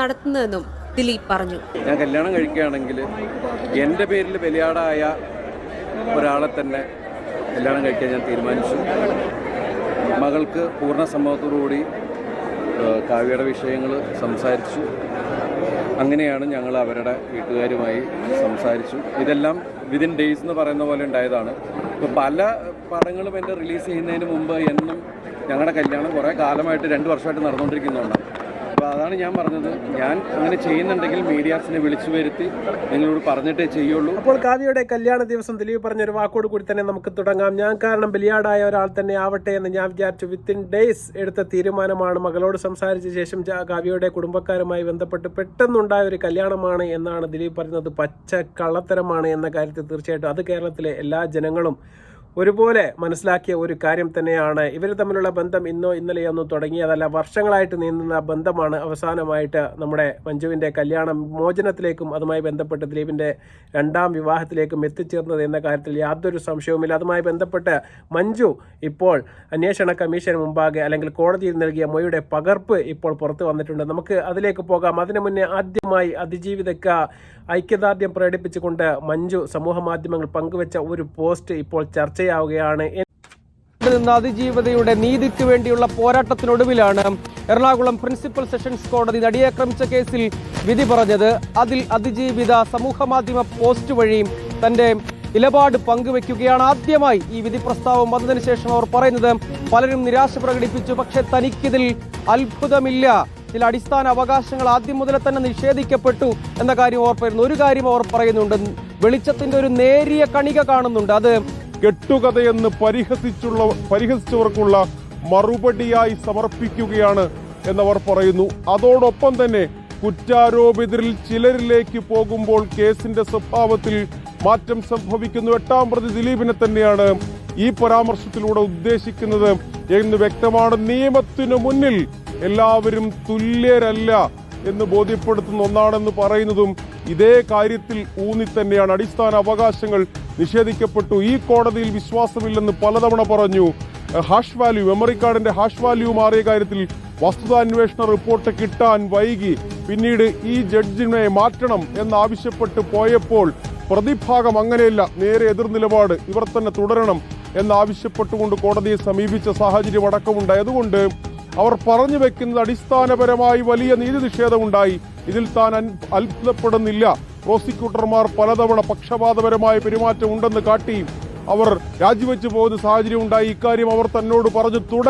നടത്തുന്നതെന്നും ദിലീപ് പറഞ്ഞു. ഞാൻ കല്യാണം കഴിക്കുകയാണെങ്കിൽ എന്റെ പേരിൽ ബലിയാടായ ഒരാളെ തന്നെ കല്യാണം കഴിക്കാൻ ഞാൻ തീരുമാനിച്ചു. മകൾക്ക് പൂർണ സമ്മതത്തോടുകൂടി കാവ്യയുടെ വിഷയങ്ങൾ സംസാരിച്ചു. അങ്ങനെയാണ് ഞങ്ങൾ അവരുടെ വീട്ടുകാരുമായി സംസാരിച്ചു. ഇതെല്ലാം വിതിൻ ഡേയ്സ് എന്ന് പറയുന്ന പോലെ ഉണ്ടായതാണ്. ഇപ്പോൾ പല പടങ്ങളും എന്റെ റിലീസ് ചെയ്യുന്നതിന് മുമ്പ് എന്നും ഞങ്ങളുടെ കല്യാണം കുറേ കാലമായിട്ട് രണ്ട് വർഷമായിട്ട് നടന്നുകൊണ്ടിരിക്കുന്നുണ്ടാണ് അതാണ് ഞാൻ പറഞ്ഞത്. ഞാൻ അങ്ങനെ ചെയ്യുന്നുണ്ടെങ്കിൽ മീഡിയാസിനെ വിളിച്ചു വരുത്തി നിങ്ങളോട് പറഞ്ഞിട്ടേ ചെയ്യുള്ളൂ. അപ്പോൾ കാവ്യയുടെ കല്യാണ ദിവസം ദിലീപ് പറഞ്ഞൊരു വാക്കോട് കൂടി തന്നെ നമുക്ക് തുടങ്ങാം. ഞാൻ കാരണം ബലിയാടായ ഒരാൾ തന്നെ ആവട്ടെ എന്ന് ഞാൻ വിചാരിച്ചു. വിത്തിൻ ഡേയ്സ് എടുത്ത തീരുമാനമാണ് മകളോട് സംസാരിച്ച ശേഷം കാവ്യയുടെ കുടുംബക്കാരുമായി ബന്ധപ്പെട്ട് പെട്ടെന്നുണ്ടായ ഒരു കല്യാണമാണ് എന്നാണ് ദിലീപ് പറയുന്നത് പച്ച കള്ളത്തരമാണ് എന്ന കാര്യത്തിൽ തീർച്ചയായിട്ടും അത് കേരളത്തിലെ എല്ലാ ജനങ്ങളും ഒരുപോലെ മനസ്സിലാക്കിയ ഒരു കാര്യം തന്നെയാണ്. ഇവർ തമ്മിലുള്ള ബന്ധം ഇന്നോ ഇന്നലെയൊന്നും തുടങ്ങിയതല്ല. വർഷങ്ങളായിട്ട് നീങ്ങുന്ന ബന്ധമാണ് അവസാനമായിട്ട് നമ്മുടെ മഞ്ജുവിന്റെ കല്യാണം മോചനത്തിലേക്കും അതുമായി ബന്ധപ്പെട്ട് ദിലീപിന്റെ രണ്ടാം വിവാഹത്തിലേക്കും എത്തിച്ചേർന്നത് എന്ന കാര്യത്തിൽ യാതൊരു സംശയവുമില്ല. അതുമായി ബന്ധപ്പെട്ട് മഞ്ജു ഇപ്പോൾ അന്വേഷണ കമ്മീഷന് മുമ്പാകെ അല്ലെങ്കിൽ കോടതിയിൽ നൽകിയ മൊഴിയുടെ പകർപ്പ് ഇപ്പോൾ പുറത്തു വന്നിട്ടുണ്ട്. നമുക്ക് അതിലേക്ക് പോകാം. അതിനു മുന്നേ ആദ്യമായി അതിജീവിതക്ക ഐക്യദാർഢ്യം പ്രകടിപ്പിച്ചുകൊണ്ട് മഞ്ജു സമൂഹ മാധ്യമങ്ങൾ പങ്കുവച്ച ഒരു പോസ്റ്റ് ഇപ്പോൾ ചർച്ചയാവുകയാണ്. നിന്ന് അതിജീവതയുടെ നീതിക്ക് വേണ്ടിയുള്ള പോരാട്ടത്തിനൊടുവിലാണ് എറണാകുളം പ്രിൻസിപ്പൽ സെഷൻസ് കോടതി നടിയാക്രമിച്ച കേസിൽ വിധി പറഞ്ഞത്. അതിൽ അതിജീവിത സമൂഹ മാധ്യമ പോസ്റ്റ് വഴി തന്റെ നിലപാട് പങ്കുവെക്കുകയാണ് ആദ്യമായി ഈ വിധി പ്രസ്താവം വന്നതിന് ശേഷം അവർ പറയുന്നത് പലരും നിരാശ പ്രകടിപ്പിച്ചു പക്ഷെ തനിക്കിതിൽ അത്ഭുതമില്ല. ചില അടിസ്ഥാന അവകാശങ്ങൾ ആദ്യം മുതലേ തന്നെ നിഷേധിക്കപ്പെട്ടു എന്ന കാര്യം അവർ ഒരു കാര്യം അവർ പറയുന്നുണ്ട് വെളിച്ചത്തിന്റെ ഒരു നേരിയ കണിക കാണുന്നുണ്ട്. അത് കെട്ടുകഥയെന്ന് പരിഹസിച്ചുള്ള പരിഹസിച്ചവർക്കുള്ള മറുപടിയായി സമർപ്പിക്കുകയാണ് എന്നവർ പറയുന്നു. അതോടൊപ്പം തന്നെ കുറ്റാരോപിതരിൽ ചിലരിലേക്ക് പോകുമ്പോൾ കേസിന്റെ സ്വഭാവത്തിൽ മാറ്റം സംഭവിക്കുന്നു. എട്ടാം പ്രതി ദിലീപിനെ തന്നെയാണ് ഈ പരാമർശത്തിലൂടെ ഉദ്ദേശിക്കുന്നത് എന്ന് വ്യക്തമാണ്. നിയമത്തിനു മുന്നിൽ എല്ലാവരും തുല്യരല്ല എന്ന് ബോധ്യപ്പെടുത്തുന്ന ഒന്നാണെന്ന് പറയുന്നതും ഇതേ കാര്യത്തിൽ ഊന്നി തന്നെയാണ്. അടിസ്ഥാന അവകാശങ്ങൾ നിഷേധിക്കപ്പെട്ടു. ഈ കോടതിയിൽ വിശ്വാസമില്ലെന്ന് പലതവണ പറഞ്ഞു. ഹാഷ് വാല്യൂ മെമ്മറി കാർഡിന്റെ ഹാഷ് വാല്യൂ മാറിയ കാര്യത്തിൽ വസ്തുതാന്വേഷണ റിപ്പോർട്ട് കിട്ടാൻ വൈകി. പിന്നീട് ഈ ജഡ്ജിനെ മാറ്റണം എന്നാവശ്യപ്പെട്ട് പോയപ്പോൾ പ്രതിഭാഗം അങ്ങനെയല്ല നേരെ എതിർ നിലപാട് ഇവർ തന്നെ തുടരണം എന്നാവശ്യപ്പെട്ടുകൊണ്ട് കോടതിയെ സമീപിച്ച സാഹചര്യം അടക്കമുണ്ടായി അതുകൊണ്ട് അവർ പറഞ്ഞു വെക്കുന്നത് അടിസ്ഥാനപരമായി വലിയ നീതി നിഷേധമുണ്ടായി. ഇതിൽ താൻ അത്ഭുതപ്പെടുന്നില്ല. പ്രോസിക്യൂട്ടർമാർ പലതവണ പക്ഷപാതപരമായ പെരുമാറ്റം ഉണ്ടെന്ന് കാട്ടി അവർ രാജിവെച്ചു പോകുന്ന സാഹചര്യം ഉണ്ടായി ഇക്കാര്യം അവർ തന്നോട് പറഞ്ഞു തുട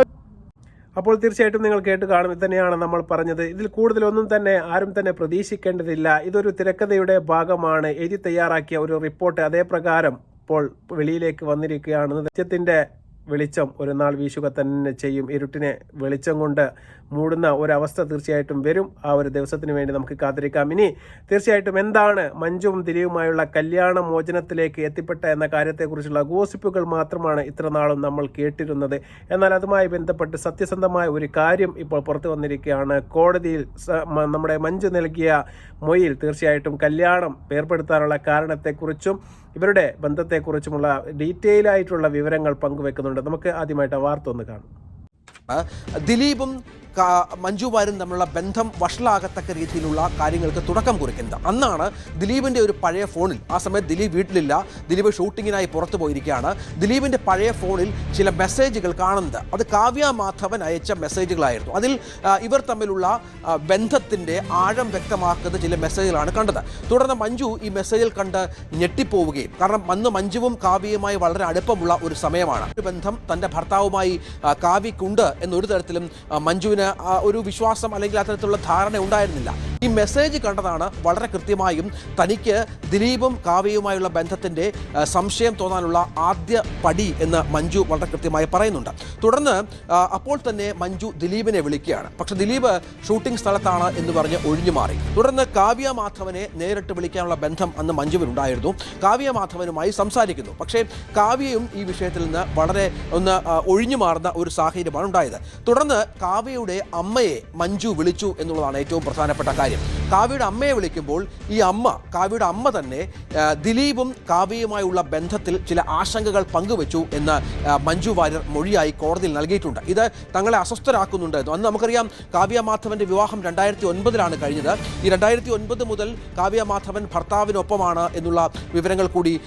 അപ്പോൾ തീർച്ചയായിട്ടും നിങ്ങൾ കേട്ട് കാണും. തന്നെയാണ് നമ്മൾ പറഞ്ഞത്. ഇതിൽ കൂടുതലൊന്നും തന്നെ ആരും തന്നെ പ്രതീക്ഷിക്കേണ്ടതില്ല. ഇതൊരു തിരക്കഥയുടെ ഭാഗമാണ്. എഴുതി തയ്യാറാക്കിയ ഒരു റിപ്പോർട്ട് അതേ പ്രകാരം ഇപ്പോൾ വെളിയിലേക്ക് വന്നിരിക്കുകയാണ്. സത്യത്തിന്റെ വെളിച്ചം ഒരു നാൾ വീശുക തന്നെ ചെയ്യും. ഇരുട്ടിനെ വെളിച്ചം കൊണ്ട് മൂടുന്ന ഒരവസ്ഥ തീർച്ചയായിട്ടും വരും. ആ ഒരു ദിവസത്തിന് വേണ്ടി നമുക്ക് കാത്തിരിക്കാം. ഇനി തീർച്ചയായിട്ടും എന്താണ് മഞ്ജുവും തിരിയുമായുള്ള കല്യാണ മോചനത്തിലേക്ക് എത്തിപ്പെട്ട എന്ന കാര്യത്തെക്കുറിച്ചുള്ള ഗോസിപ്പുകൾ മാത്രമാണ് ഇത്ര നാളും നമ്മൾ കേട്ടിരുന്നത്. എന്നാൽ അതുമായി ബന്ധപ്പെട്ട് സത്യസന്ധമായ ഒരു കാര്യം ഇപ്പോൾ പുറത്തു വന്നിരിക്കുകയാണ്. കോടതിയിൽ നമ്മുടെ മഞ്ജു നൽകിയ മൊയിൽ തീർച്ചയായിട്ടും കല്യാണം ഏർപ്പെടുത്താനുള്ള കാരണത്തെക്കുറിച്ചും ഇവരുടെ ബന്ധത്തെക്കുറിച്ചുമുള്ള ഡീറ്റെയിൽ ആയിട്ടുള്ള വിവരങ്ങൾ പങ്കുവെക്കുന്നുണ്ട്. നമുക്ക് ആദ്യമായിട്ട് വാർത്ത ഒന്ന് കാണാം. ദിലീപും മഞ്ജു വാര്യരും തമ്മിലുള്ള ബന്ധം വഷളാകത്തക്ക രീതിയിലുള്ള കാര്യങ്ങൾക്ക് തുടക്കം കുറിക്കുന്നത്. അന്നാണ് ദിലീപിന്റെ ഒരു പഴയ ഫോണിൽ ആ സമയത്ത് ദിലീപ് വീട്ടിലില്ല ദിലീപ് ഷൂട്ടിങ്ങിനായി പുറത്തു പോയിരിക്കുകയാണ്. ദിലീപിന്റെ പഴയ ഫോണിൽ ചില മെസ്സേജുകൾ കാണുന്നത്. അത് കാവ്യ മാധവൻ അയച്ച മെസ്സേജുകളായിരുന്നു. അതിൽ ഇവർ തമ്മിലുള്ള ബന്ധത്തിന്റെ ആഴം വ്യക്തമാക്കുന്ന ചില മെസ്സേജുകളാണ് കണ്ടത്. തുടർന്ന് മഞ്ജു ഈ മെസ്സേജിൽ കണ്ട് ഞെട്ടിപ്പോവുകയും. കാരണം അന്ന് മഞ്ജുവും കാവ്യയുമായി വളരെ അടുപ്പമുള്ള ഒരു സമയമാണ്. ഒരു ബന്ധം തന്റെ ഭർത്താവുമായി കാവ്യക്കുണ്ട് എന്നൊരു തരത്തിലും മഞ്ജുവിന് ഒരു വിശ്വാസം അല്ലെങ്കിൽ അത്തരത്തിലുള്ള ധാരണ ഉണ്ടായിരുന്നില്ല. ഈ മെസ്സേജ് കണ്ടതാണ് വളരെ കൃത്യമായും തനിക്ക് ദിലീപും കാവ്യയുമായുള്ള ബന്ധത്തിന്റെ സംശയം തോന്നാനുള്ള ആദ്യ പടി എന്ന് മഞ്ജു വളരെ കൃത്യമായി പറയുന്നുണ്ട്. തുടർന്ന് അപ്പോൾ തന്നെ മഞ്ജു ദിലീപിനെ വിളിക്കുകയാണ്. പക്ഷെ ദിലീപ് ഷൂട്ടിംഗ് സ്ഥലത്താണ് എന്ന് പറഞ്ഞ് ഒഴിഞ്ഞു മാറി. തുടർന്ന് കാവ്യ മാധവനെ നേരിട്ട് വിളിക്കാനുള്ള ബന്ധം അന്ന് മഞ്ജുവിനുണ്ടായിരുന്നു കാവ്യ മാധവനുമായി സംസാരിക്കുന്നു. പക്ഷേ കാവ്യയും ഈ വിഷയത്തിൽ നിന്ന് വളരെ ഒന്ന് ഒഴിഞ്ഞു മാറുന്ന ഒരു സാഹചര്യമാണ് ഉണ്ടായത്. തുടർന്ന് കാവ്യയുടെ അമ്മയെ മഞ്ജു വിളിച്ചു എന്നുള്ളതാണ് ഏറ്റവും പ്രധാനപ്പെട്ട കാര്യം. കാവ്യയുടെ അമ്മയെ വിളിക്കുമ്പോൾ ഈ അമ്മ കാവ്യയുടെ അമ്മ തന്നെ ദിലീപും കാവ്യയുമായുള്ള ബന്ധത്തിൽ ചില ആശങ്കകൾ പങ്കുവച്ചു എന്ന് മഞ്ജു വാര്യർ മൊഴിയായി കോടതിയിൽ നൽകിയിട്ടുണ്ട്. ഇത് തങ്ങളെ അസ്വസ്ഥരാക്കുന്നുണ്ട്. അന്ന് നമുക്കറിയാം കാവ്യ മാധവന്റെ വിവാഹം രണ്ടായിരത്തി ഒൻപതിലാണ് കഴിഞ്ഞത്. ഈ രണ്ടായിരത്തി ഒൻപത് മുതൽ കാവ്യ മാധവൻ ഭർത്താവിനൊപ്പമാണ് എന്നുള്ള വിവരങ്ങൾ കൂടി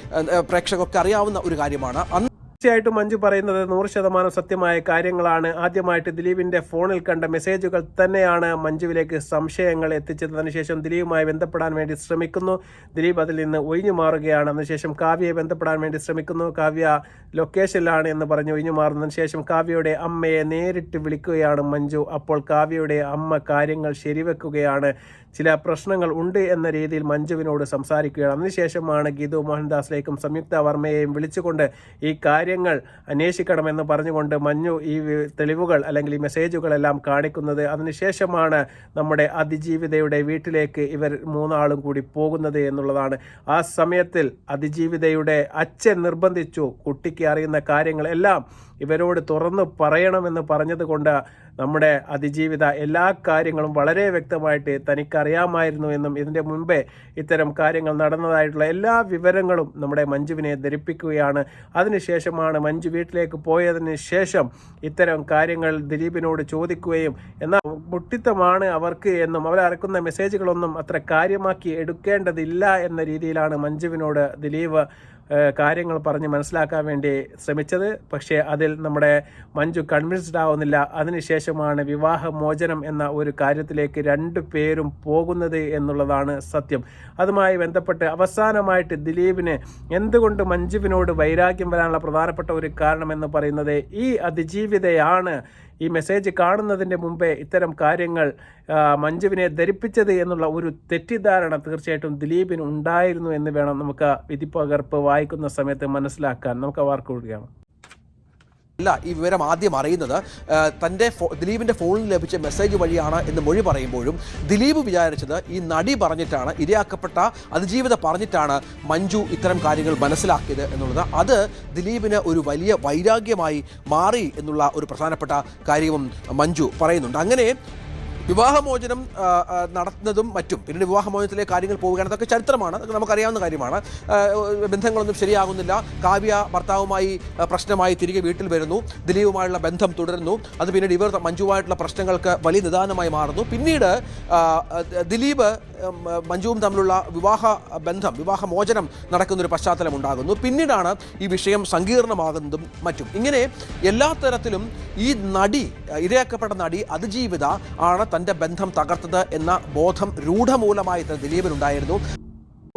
പ്രേക്ഷകർക്ക് അറിയാവുന്ന ഒരു കാര്യമാണ്. അന്ന് തീർച്ചയായിട്ടും മഞ്ജു പറയുന്നത് നൂറ് ശതമാനം സത്യമായ കാര്യങ്ങളാണ്. ആദ്യമായിട്ട് ദിലീപിന്റെ ഫോണിൽ കണ്ട മെസ്സേജുകൾ തന്നെയാണ് മഞ്ജുവിലേക്ക് സംശയങ്ങൾ എത്തിച്ചതിന് ശേഷം ദിലീപുമായി ബന്ധപ്പെടാൻ വേണ്ടി ശ്രമിക്കുന്നു. ദിലീപ് അതിൽ നിന്ന് ഒഴിഞ്ഞു മാറുകയാണ്. അതിനുശേഷം കാവ്യയെ ബന്ധപ്പെടാൻ വേണ്ടി ശ്രമിക്കുന്നു. കാവ്യ ലൊക്കേഷനിലാണ് എന്ന് പറഞ്ഞ് ഒഴിഞ്ഞു മാറുന്നതിന് ശേഷം കാവ്യയുടെ അമ്മയെ നേരിട്ട് വിളിക്കുകയാണ് മഞ്ജു. അപ്പോൾ കാവ്യയുടെ അമ്മ കാര്യങ്ങൾ ശരിവെക്കുകയാണ്. ചില പ്രശ്നങ്ങൾ ഉണ്ട് എന്ന രീതിയിൽ മഞ്ജുവിനോട് സംസാരിക്കുകയാണ്. അതിനുശേഷമാണ് ഗീതു മോഹൻദാസിലേക്കും സംയുക്ത വർമ്മയെയും വിളിച്ചുകൊണ്ട് ഈ കാര്യങ്ങൾ അന്വേഷിക്കണമെന്ന് പറഞ്ഞുകൊണ്ട് മഞ്ഞു ഈ തെളിവുകൾ അല്ലെങ്കിൽ ഈ മെസ്സേജുകളെല്ലാം കാണിക്കുന്നത്. അതിനുശേഷമാണ് നമ്മുടെ അതിജീവിതയുടെ വീട്ടിലേക്ക് ഇവർ മൂന്നാളും കൂടി പോകുന്നത് എന്നുള്ളതാണ്. ആ സമയത്തിൽ അതിജീവിതയുടെ അച്ഛൻ നിർബന്ധിച്ചു. കുട്ടിക്ക് അറിയുന്ന കാര്യങ്ങളെല്ലാം ഇവരോട് തുറന്നു പറയണമെന്ന് പറഞ്ഞതുകൊണ്ട് നമ്മുടെ അതിജീവിത എല്ലാ കാര്യങ്ങളും വളരെ വ്യക്തമായിട്ട് തനിക്കറിയാമായിരുന്നു എന്നും ഇതിന്റെ മുൻപേ ഇത്തരം കാര്യങ്ങൾ നടന്നതായിട്ടുള്ള എല്ലാ വിവരങ്ങളും നമ്മുടെ മഞ്ജുവിനെ ധരിപ്പിക്കുകയാണ്. അതിനുശേഷമാണ് മഞ്ജു വീട്ടിലേക്ക് പോയതിന് ശേഷം ഇത്തരം കാര്യങ്ങൾ ദിലീപിനോട് ചോദിക്കുകയും എന്നാൽ മുട്ടിത്തമാണ് അവർക്ക് എന്നും അവരറക്കുന്ന മെസ്സേജുകളൊന്നും അത്ര കാര്യമാക്കി എടുക്കേണ്ടതില്ല എന്ന രീതിയിലാണ് മഞ്ജുവിനോട് ദിലീപ് കാര്യങ്ങൾ പറഞ്ഞ് മനസ്സിലാക്കാൻ വേണ്ടി ശ്രമിച്ചത്. പക്ഷേ അതിൽ നമ്മുടെ മഞ്ജു കൺവിൻസ്ഡ് ആവുന്നില്ല. അതിനുശേഷമാണ് വിവാഹമോചനം എന്ന ഒരു കാര്യത്തിലേക്ക് രണ്ടു പേരും പോകുന്നത് എന്നുള്ളതാണ് സത്യം. അതുമായി ബന്ധപ്പെട്ട് അവസാനമായിട്ട് ദിലീപിന് എന്തുകൊണ്ട് മഞ്ജുവിനോട് വൈരാഗ്യം വരാനുള്ള പ്രധാനപ്പെട്ട ഒരു കാരണം എന്ന് പറയുന്നത് ഈ അതിജീവിതയാണ് ഈ മെസ്സേജ് കാണുന്നതിന്റെ മുമ്പേ ഇത്തരം കാര്യങ്ങൾ മഞ്ജുവിനെ ധരിപ്പിച്ചത് എന്നുള്ള ഒരു തെറ്റിദ്ധാരണ തീർച്ചയായിട്ടും ദിലീപിന് ഉണ്ടായിരുന്നു എന്ന് വേണം നമുക്ക് വിധിപ്പകർപ്പ് വായിക്കുന്ന സമയത്ത് മനസ്സിലാക്കാൻ. നമുക്ക് വാർക്ക് കൊടുക്കുകയാണ് അല്ല ഈ വിവരം ആദ്യം അറിയുന്നത് തന്റെ ദിലീപിന്റെ ഫോണിൽ ലഭിച്ച മെസ്സേജ് വഴിയാണ് എന്ന് മൊഴി പറയുമ്പോഴും ദിലീപ് വിചാരിച്ചത് ഈ നടി പറഞ്ഞിട്ടാണ് ഇരയാക്കപ്പെട്ട അതിജീവിത പറഞ്ഞിട്ടാണ് മഞ്ജു ഇത്തരം കാര്യങ്ങൾ മനസ്സിലാക്കിയത് എന്നുള്ളത്. അത് ദിലീപിന് ഒരു വലിയ വൈരാഗ്യമായി മാറി എന്നുള്ള ഒരു പ്രധാനപ്പെട്ട കാര്യവും മഞ്ജു പറയുന്നുണ്ട്. അങ്ങനെ വിവാഹമോചനം നടത്തുന്നതും മറ്റും. പിന്നീട് വിവാഹമോചനത്തിലെ കാര്യങ്ങൾ പോവുകയാണ്. അതൊക്കെ ചരിത്രമാണ്. അതൊക്കെ നമുക്കറിയാവുന്ന കാര്യമാണ്. ബന്ധങ്ങളൊന്നും ശരിയാകുന്നില്ല. കാവ്യ ഭർത്താവുമായി പ്രശ്നമായി തിരികെ വീട്ടിൽ വരുന്നു. ദിലീപുമായുള്ള ബന്ധം തുടരുന്നു. അത് പിന്നീട് ഇവർ മഞ്ജുവായിട്ടുള്ള പ്രശ്നങ്ങൾക്ക് വലിയ നിദാനമായി മാറുന്നു. പിന്നീട് ദിലീപ് മഞ്ജുവും തമ്മിലുള്ള വിവാഹ ബന്ധം വിവാഹമോചനം നടക്കുന്നൊരു പശ്ചാത്തലം ഉണ്ടാകുന്നു. പിന്നീടാണ് ഈ വിഷയം സങ്കീർണമാകുന്നതും മറ്റും. ഇങ്ങനെ എല്ലാ തരത്തിലും ഈ നടി ഇരയാക്കപ്പെട്ട നടി അതിജീവിത ആണ് തന്റെ ബന്ധം തകർത്തത് എന്ന ബോധം രൂഢമൂലമായി ദിലീപിനുണ്ടായിരുന്നു.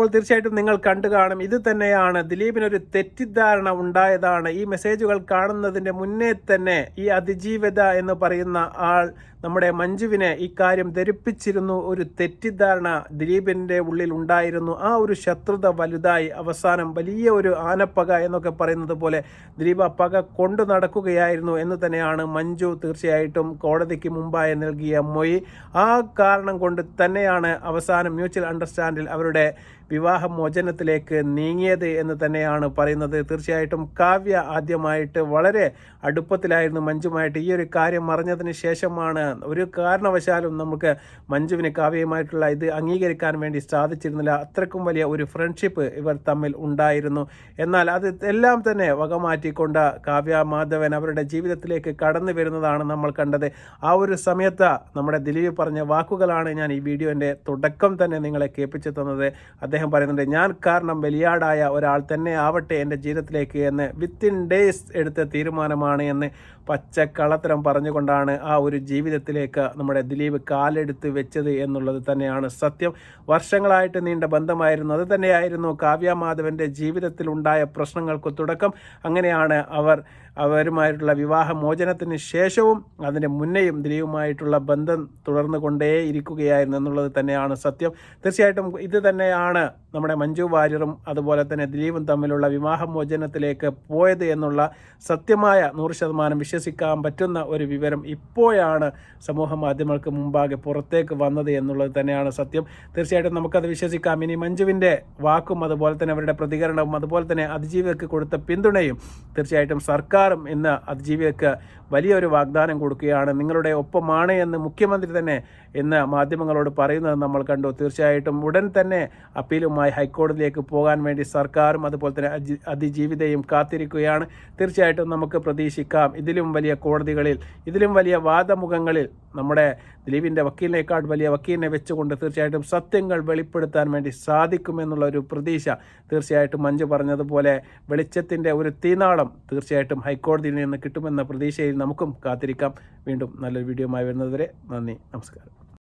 അപ്പോൾ തീർച്ചയായിട്ടും നിങ്ങൾ കണ്ടു കാണും. ഇത് തന്നെയാണ് ദിലീപിനൊരു തെറ്റിദ്ധാരണ ഉണ്ടായതാണ്. ഈ മെസ്സേജുകൾ കാണുന്നതിന്റെ മുന്നേ തന്നെ ഈ അതിജീവിത എന്ന് പറയുന്ന ആൾ നമ്മുടെ മഞ്ജുവിനെ ഇക്കാര്യം കാര്യം ധരിപ്പിച്ചിരുന്നു. ഒരു തെറ്റിദ്ധാരണ ദിലീപിന്റെ ഉള്ളിൽ ഉണ്ടായിരുന്നു. ആ ഒരു ശത്രുത വലുതായി അവസാനം വലിയ ഒരു ആനപ്പക എന്നൊക്കെ പറയുന്നത് പോലെ ദിലീപ് ആ പക കൊണ്ടു നടക്കുകയായിരുന്നു എന്ന് തന്നെയാണ് മഞ്ജു തീർച്ചയായിട്ടും കോടതിക്ക് മുമ്പായി നൽകിയ മൊഴി. ആ കാരണം കൊണ്ട് തന്നെയാണ് അവസാനം മ്യൂച്വൽ അണ്ടർസ്റ്റാൻഡിൽ അവരുടെ വിവാഹമോചനത്തിലേക്ക് നീങ്ങിയത് എന്ന് തന്നെയാണ് പറയുന്നത്. തീർച്ചയായിട്ടും കാവ്യ ആദ്യമായിട്ട് വളരെ അടുപ്പത്തിലായിരുന്നു മഞ്ജുമായിട്ട് ഈ ഒരു കാര്യം അറിഞ്ഞതിന് ശേഷമാണ് ഒരു കാരണവശാലും നമുക്ക് മഞ്ജുവിന് കാവ്യയുമായിട്ടുള്ള ഇത് അംഗീകരിക്കാൻ വേണ്ടി സാധിച്ചിരുന്നില്ല. അത്രക്കും വലിയ ഒരു ഫ്രണ്ട്ഷിപ്പ് ഇവർ തമ്മിൽ ഉണ്ടായിരുന്നു. എന്നാൽ അത് എല്ലാം തന്നെ വകമാറ്റിക്കൊണ്ട് കാവ്യ മാധവൻ അവരുടെ ജീവിതത്തിലേക്ക് കടന്നു വരുന്നതാണ് നമ്മൾ കണ്ടത്. ആ ഒരു സമയത്ത് നമ്മുടെ ദിലീപ് പറഞ്ഞ വാക്കുകളാണ് ഞാൻ ഈ വീഡിയോന്റെ തുടക്കം തന്നെ നിങ്ങളെ കേൾപ്പിച്ചു തന്നത്. അദ്ദേഹം പറയുന്നുണ്ട് ഞാൻ കാരണം വലിയാടായ ഒരാൾ തന്നെ ആവട്ടെ എന്റെ ജീവിതത്തിലേക്ക് എന്ന് വിത്തിൻ ഡേയ്സ് എടുത്ത തീരുമാനമാണ് എന്ന് പച്ചക്കളത്തരം പറഞ്ഞുകൊണ്ടാണ് ആ ഒരു ജീവിതത്തിലേക്ക് നമ്മുടെ ദിലീപ് കാലെടുത്ത് വെച്ചത് എന്നുള്ളത് തന്നെയാണ് സത്യം. വർഷങ്ങളായിട്ട് നീണ്ട ബന്ധമായിരുന്നു. അത് തന്നെയായിരുന്നു കാവ്യ മാധവന്റെ ജീവിതത്തിൽ ഉണ്ടായ പ്രശ്നങ്ങൾക്ക് തുടക്കം. അങ്ങനെയാണ് അവർ അവരുമായിട്ടുള്ള വിവാഹമോചനത്തിന് ശേഷവും അതിന് മുന്നേയും ദിലീപുമായിട്ടുള്ള ബന്ധം തുടർന്നു കൊണ്ടേ ഇരിക്കുകയായിരുന്നു എന്നുള്ളത് തന്നെയാണ് സത്യം. തീർച്ചയായിട്ടും ഇത് തന്നെയാണ് നമ്മുടെ മഞ്ജു വാര്യറും അതുപോലെ തന്നെ ദിലീപും തമ്മിലുള്ള വിവാഹമോചനത്തിലേക്ക് പോയത് എന്നുള്ള സത്യമായ നൂറ് ശതമാനം വിശ്വസി വിശ്വസിക്കാൻ പറ്റുന്ന ഒരു വിവരം ഇപ്പോഴാണ് സമൂഹ മാധ്യമങ്ങൾക്ക് മുമ്പാകെ പുറത്തേക്ക് വന്നത് എന്നുള്ളത് തന്നെയാണ് സത്യം. തീർച്ചയായിട്ടും നമുക്കത് വിശ്വസിക്കാം. ഇനി മഞ്ജുവിന്റെ വാക്കും അതുപോലെ തന്നെ അവരുടെ പ്രതികരണവും അതുപോലെ തന്നെ അതിജീവികൾക്ക് കൊടുത്ത പിന്തുണയും തീർച്ചയായിട്ടും സർക്കാരും ഇന്ന് അതിജീവിതയ്ക്ക് വലിയൊരു വാഗ്ദാനം കൊടുക്കുകയാണ്. നിങ്ങളുടെ ഒപ്പമാണ് എന്ന് മുഖ്യമന്ത്രി തന്നെ ഇന്ന് മാധ്യമങ്ങളോട് പറയുന്നത് നമ്മൾ കണ്ടു. തീർച്ചയായിട്ടും ഉടൻ തന്നെ അപ്പീലുമായി ഹൈക്കോടതിയിലേക്ക് പോകാൻ വേണ്ടി സർക്കാരും അതുപോലെ തന്നെ അതിജീവിതയും കാത്തിരിക്കുകയാണ്. തീർച്ചയായിട്ടും നമുക്ക് പ്രതീക്ഷിക്കാം. ഇതിലും വലിയ കോടതികളിൽ ഇതിലും വലിയ വാദമുഖങ്ങളിൽ നമ്മുടെ ദിലീപിന്റെ വക്കീലിനേക്കാൾ വലിയ വക്കീലിനെ വെച്ചുകൊണ്ട് തീർച്ചയായിട്ടും സത്യങ്ങൾ വെളിപ്പെടുത്താൻ വേണ്ടി സാധിക്കുമെന്നുള്ള ഒരു പ്രതീക്ഷ തീർച്ചയായിട്ടും മഞ്ജു പറഞ്ഞതുപോലെ വെളിച്ചത്തിന്റെ ഒരു തീനാളം തീർച്ചയായിട്ടും ഹൈക്കോടതിയിൽ നിന്ന് കിട്ടുമെന്ന പ്രതീക്ഷയിൽ നമുക്കും കാത്തിരിക്കാം. വീണ്ടും നല്ലൊരു വീഡിയോയുമായി വരുന്നതുവരെ നന്ദി നമസ്കാരം.